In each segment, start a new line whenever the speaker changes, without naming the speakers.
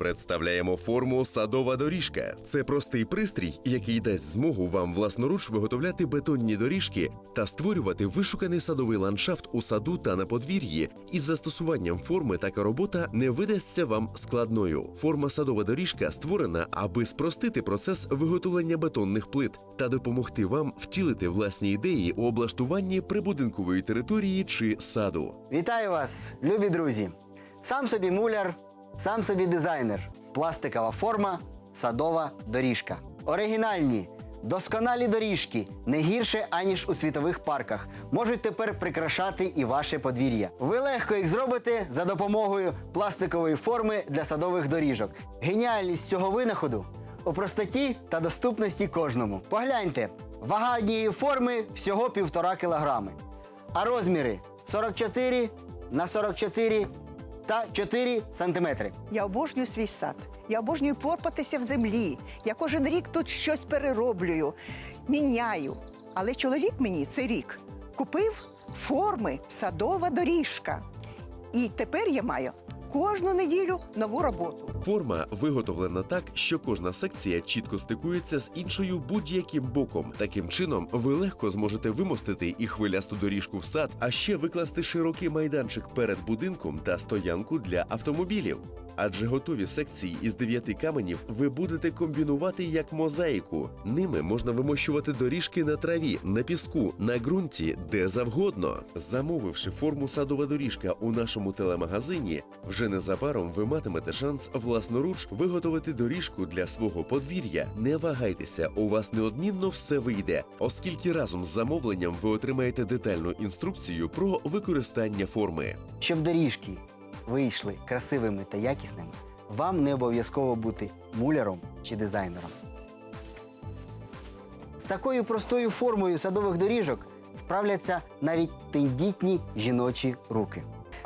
Представляємо форму садова доріжка. Це простий пристрій, який дасть змогу вам власноруч виготовляти бетонні доріжки та створювати вишуканий садовий ландшафт у саду та на подвір'ї. Із застосуванням форми така робота не видасться вам складною. Форма садова доріжка створена, аби спростити процес виготовлення бетонних плит та допомогти вам втілити власні ідеї у облаштуванні прибудинкової території чи саду.
Вітаю вас, любі друзі! Сам собі муляр, сам собі дизайнер. Пластикова форма, садова доріжка. Оригінальні, досконалі доріжки, не гірше аніж у світових парках, можуть тепер прикрашати і ваше подвір'я. Ви легко їх зробите за допомогою пластикової форми для садових доріжок. Геніальність цього винаходу у простоті та доступності кожному. Погляньте, вага однієї форми всього півтора кілограми а розміри 44 на 44 та 4 сантиметри.
Я обожнюю свій сад. Я обожнюю порпатися в землі. Я кожен рік тут щось перероблюю, міняю. Але чоловік мені цей рік купив форми садова доріжка. І тепер я маю кожну неділю нову роботу.
Форма виготовлена так, що кожна секція чітко стикується з іншою будь-яким боком. Таким чином, ви легко зможете вимостити і хвилясту доріжку в сад, а ще викласти широкий майданчик перед будинком та стоянку для автомобілів. Адже готові секції із дев'яти каменів ви будете комбінувати як мозаїку. Ними можна вимощувати доріжки на траві, на піску, на ґрунті, де завгодно. Замовивши форму садова доріжка у нашому телемагазині, вже незабаром ви матимете шанс власноруч виготовити доріжку для свого подвір'я. Не вагайтеся, у вас неодмінно все вийде, оскільки разом з замовленням ви отримаєте детальну інструкцію про використання форми.
Щоб доріжки вийшли красивими та якісними, вам не обов'язково бути муляром чи дизайнером. З такою простою формою садових доріжок справляться навіть тендітні жіночі руки.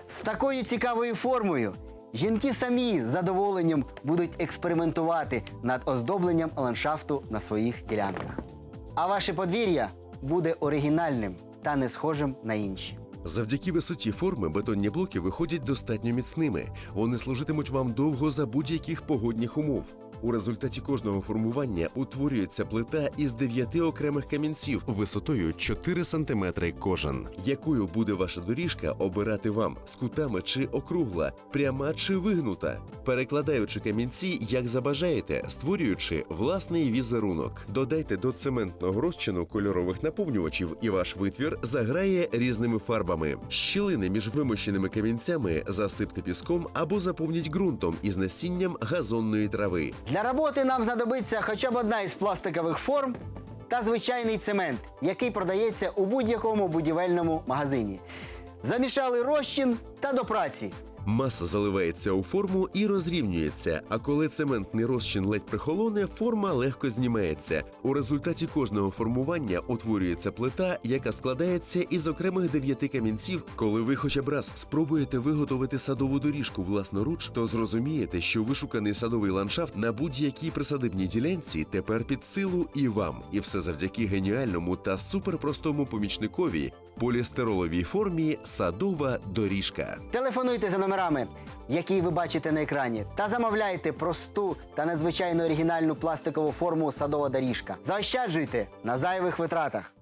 З такою цікавою формою жінки самі з задоволенням будуть експериментувати над оздобленням ландшафту на своїх ділянках. А ваше подвір'я буде оригінальним та не схожим на інші.
Завдяки висоті форми бетонні блоки виходять достатньо міцними. Вони служитимуть вам довго за будь-яких погодних умов. У результаті кожного формування утворюється плита із дев'яти окремих камінців висотою 4 см кожен. Якою буде ваша доріжка обирати вам з кутами чи округла, пряма чи вигнута, перекладаючи камінці, як забажаєте, створюючи власний візерунок. Додайте до цементного розчину кольорових наповнювачів, і ваш витвір заграє різними фарбами. Щілини між вимощеними камінцями засипте піском або заповніть ґрунтом із насінням газонної трави.
Для роботи нам знадобиться хоча б одна із пластикових форм та звичайний цемент, який продається у будь-якому будівельному магазині. Замішали розчин та до праці.
Маса заливається у форму і розрівнюється. А коли цементний розчин ледь прихолоне, форма легко знімається. У результаті кожного формування утворюється плита, яка складається із окремих дев'яти камінців. Коли ви хоча б раз спробуєте виготовити садову доріжку власноруч, то зрозумієте, що вишуканий садовий ландшафт на будь-якій присадибній ділянці тепер під силу і вам. І все завдяки геніальному та суперпростому помічникові полістироловій формі садова доріжка.
Телефонуйте за номерами, які ви бачите на екрані, та замовляйте просту та надзвичайно оригінальну пластикову форму садова доріжка. Заощаджуйте на зайвих витратах.